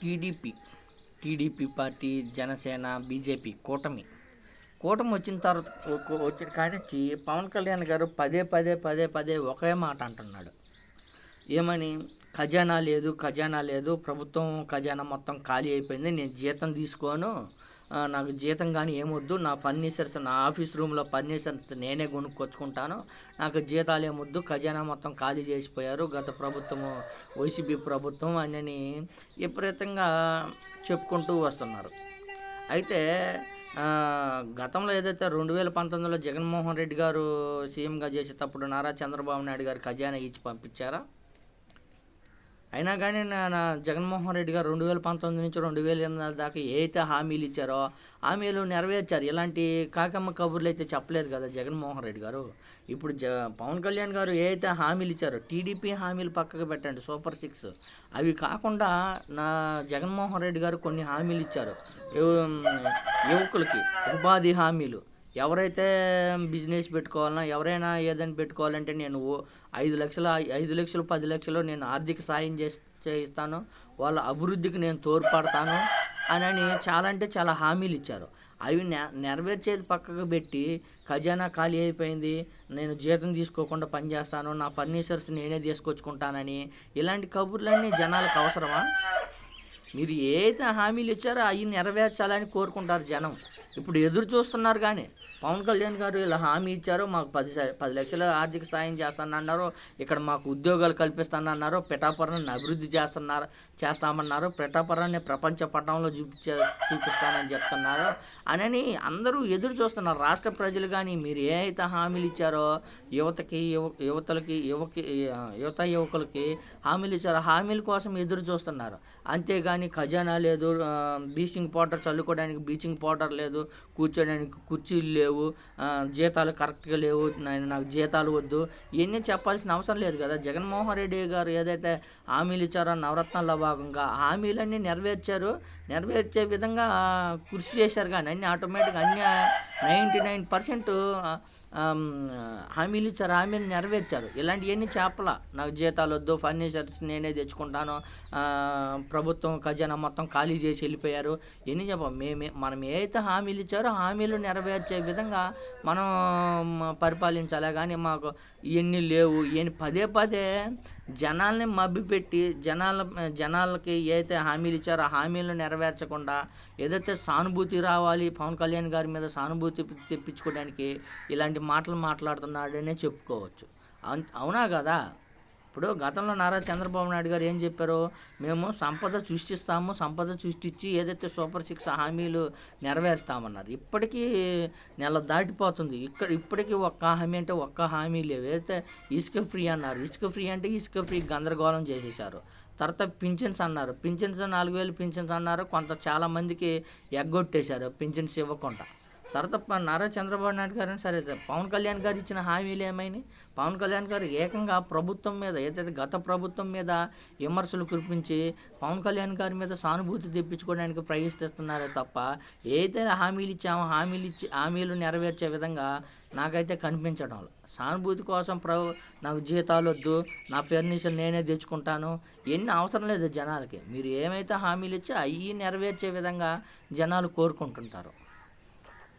TDP TDP party Janasena BJP కూటమి. కూటమి వచ్చిన తర్వాత వచ్చిన కానించి పవన్ కళ్యాణ్ గారు పదే పదే పదే పదే ఒకే మాట అంటున్నాడు. ఏమని? ఖజానా లేదు ఖజానా లేదు ప్రభుత్వం ఖజానా మొత్తం ఖాళీ అయిపోయింది నేను జీతం తీసుకోను నాకు జీతం కానీ ఏమొద్దు. నా ఫర్నిచర్స్ నా ఆఫీస్ రూమ్లో ఫర్నిచర్స్ నేనే కొనుక్కొచ్చుకుంటాను. నాకు జీతాలు ఏమొద్దు. ఖజానా మొత్తం ఖాళీ చేసిపోయారు. గత ప్రభుత్వము వైసీపీ ప్రభుత్వం అని విపరీతంగా చెప్పుకుంటూ వస్తున్నారు. అయితే గతంలో ఏదైతే రెండు వేల పంతొమ్మిదిలో జగన్మోహన్ రెడ్డి గారు సీఎంగా చేసేటప్పుడు నారా చంద్రబాబు నాయుడు గారు ఖజానా ఇచ్చి పంపించారా? అయినా కానీ నా నా జగన్మోహన్ రెడ్డి గారు రెండు వేల పంతొమ్మిది నుంచి రెండు వేల ఎనిమిది దాకా ఏదైతే హామీలు ఇచ్చారో హామీలు నెరవేర్చారు. ఇలాంటి కాకమ్మ కబుర్లు అయితే చెప్పలేదు కదా జగన్మోహన్ రెడ్డి గారు. ఇప్పుడు జ పవన్ కళ్యాణ్ గారు ఏదైతే హామీలు ఇచ్చారో టీడీపీ హామీలు పక్కకు పెట్టండి సూపర్ సిక్స్. అవి కాకుండా నా జగన్మోహన్ రెడ్డి గారు కొన్ని హామీలు ఇచ్చారు. యువకులకి ఉపాధి హామీలు. ఎవరైతే బిజినెస్ పెట్టుకోవాలన్నా ఎవరైనా ఏదైనా పెట్టుకోవాలంటే నేను ఓ- ఐదు లక్షలు ఐదు లక్షలు పది లక్షలు నేను ఆర్థిక సాయం చేసి చేయిస్తాను. వాళ్ళ అభివృద్ధికి నేను తోడ్పడతాను అని అని చాలా అంటే చాలా హామీలు ఇచ్చారు. అవి నె నెరవేర్చేది పక్కకు పెట్టి ఖజానా ఖాళీ అయిపోయింది నేను జీతం తీసుకోకుండా పనిచేస్తాను నా ఫర్నిచర్స్ నేనే తీసుకొచ్చుకుంటానని ఇలాంటి కబుర్లన్నీ జనాలకు అవసరమా? మీరు ఏదైతే హామీలు ఇచ్చారో అవి నెరవేర్చాలని కోరుకుంటారు జనం. ఇప్పుడు ఎదురు చూస్తున్నారు కానీ పవన్ కళ్యాణ్ గారు ఇలా హామీ ఇచ్చారు మాకు పది పది లక్షల ఆర్థిక సాయం చేస్తానన్నారు ఇక్కడ మాకు ఉద్యోగాలు కల్పిస్తానన్నారు పిఠాపురాన్ని అభివృద్ధి చేస్తున్నారు చేస్తామన్నారు పిఠాపురాన్ని ప్రపంచ పటంలో చూపించే చూపిస్తానని చెప్తున్నారు అనని అందరూ ఎదురు చూస్తున్నారు. రాష్ట్ర ప్రజలు కానీ మీరు ఏ అయితే హామీలు ఇచ్చారో యువతకి యువ యువతలకి యువకి యువత యువకులకి హామీలు ఇచ్చారో హామీల కోసం ఎదురు చూస్తున్నారు. అంతేగాని ఖజానా లేదు బ్లీచింగ్ పౌడర్ చల్లుకోవడానికి బ్లీచింగ్ పౌడర్ లేదు కూర్చోడానికి కుర్చీలు లేవు జీతాలు కరెక్ట్గా లేవు నాకు జీతాలు వద్దు. ఇవన్నీ చెప్పాల్సిన అవసరం లేదు కదా. జగన్మోహన్ రెడ్డి గారు ఏదైతే హామీలు ఇచ్చారో నవరత్నంలో భాగంగా హామీలన్నీ నెరవేర్చారు. నెరవేర్చే విధంగా కృషి చేశారు కానీ అన్ని ఆటోమేటిక్గా అన్ని నైంటీ నైన్ పర్సెంట్ హామీలు ఇచ్చారు హామీలు నెరవేర్చారు. ఇలాంటివన్నీ చేపల నాకు జీతాలు వద్దు ఫర్నిచర్స్ నేనే తెచ్చుకుంటాను ప్రభుత్వం ఖజానా మొత్తం ఖాళీ చేసి వెళ్ళిపోయారు. ఎన్ని చెప్ప మేమే మనం ఏ అయితే హామీలు ఇచ్చారో హామీలు నెరవేర్చే విధంగా మనం పరిపాలించాలి. కానీ మాకు ఇవన్నీ లేవు. ఇవన్నీ పదే పదే జనాల్ని మభ్యపెట్టి జనాల జనాలకి ఏదైతే హామీలు ఇచ్చారో ఆ హామీలను నెరవేర్చకుండా ఏదైతే సానుభూతి రావాలి పవన్ కళ్యాణ్ గారి మీద సానుభూతి తెప్పించుకోవడానికి ఇలాంటి మాటలు మాట్లాడుతున్నాడనే చెప్పుకోవచ్చు. అవునా కదా? ఇప్పుడు గతంలో నారా చంద్రబాబు నాయుడు గారు ఏం చెప్పారు మేము సంపద సృష్టిస్తాము సంపద సృష్టించి ఏదైతే సూపర్ సిక్స్ హామీలు నెరవేరుస్తామన్నారు ఇప్పటికీ నెల దాటిపోతుంది. ఇక్కడ ఇప్పటికీ ఒక్క హామీ అంటే ఒక్క హామీ లేవు. ఏదైతే ఇసుక ఫ్రీ అన్నారు ఇసుక ఫ్రీ అంటే ఇసుక ఫ్రీ గందరగోళం చేసేసారు తర్వాత పింఛన్స్ అన్నారు. పింఛన్స్ నాలుగు వేలు పింఛన్స్ అన్నారు. కొంత చాలామందికి ఎగ్గొట్టేశారు పింఛన్స్ ఇవ్వకుండా. తర్వాత నారా చంద్రబాబు నాయుడు గారు సరే పవన్ కళ్యాణ్ గారు ఇచ్చిన హామీలు ఏమైనాయి? పవన్ కళ్యాణ్ గారు ఏకంగా ప్రభుత్వం మీద ఏదైతే గత ప్రభుత్వం మీద విమర్శలు కురిపించి పవన్ కళ్యాణ్ గారి మీద సానుభూతి తెప్పించుకోవడానికి ప్రయత్నిస్తున్నారే తప్ప ఏదైతే హామీలు ఇచ్చామో హామీలు ఇచ్చి హామీలు నెరవేర్చే విధంగా నాకైతే కనిపించడం సానుభూతి కోసం ప్ర నాకు జీతాలు వద్దు నా ఫర్నిచర్ నేనే తెచ్చుకుంటాను ఎన్ని అవసరం లేదు జనాలకి. మీరు ఏమైతే హామీలు ఇచ్చో అవి నెరవేర్చే విధంగా జనాలు కోరుకుంటుంటారు.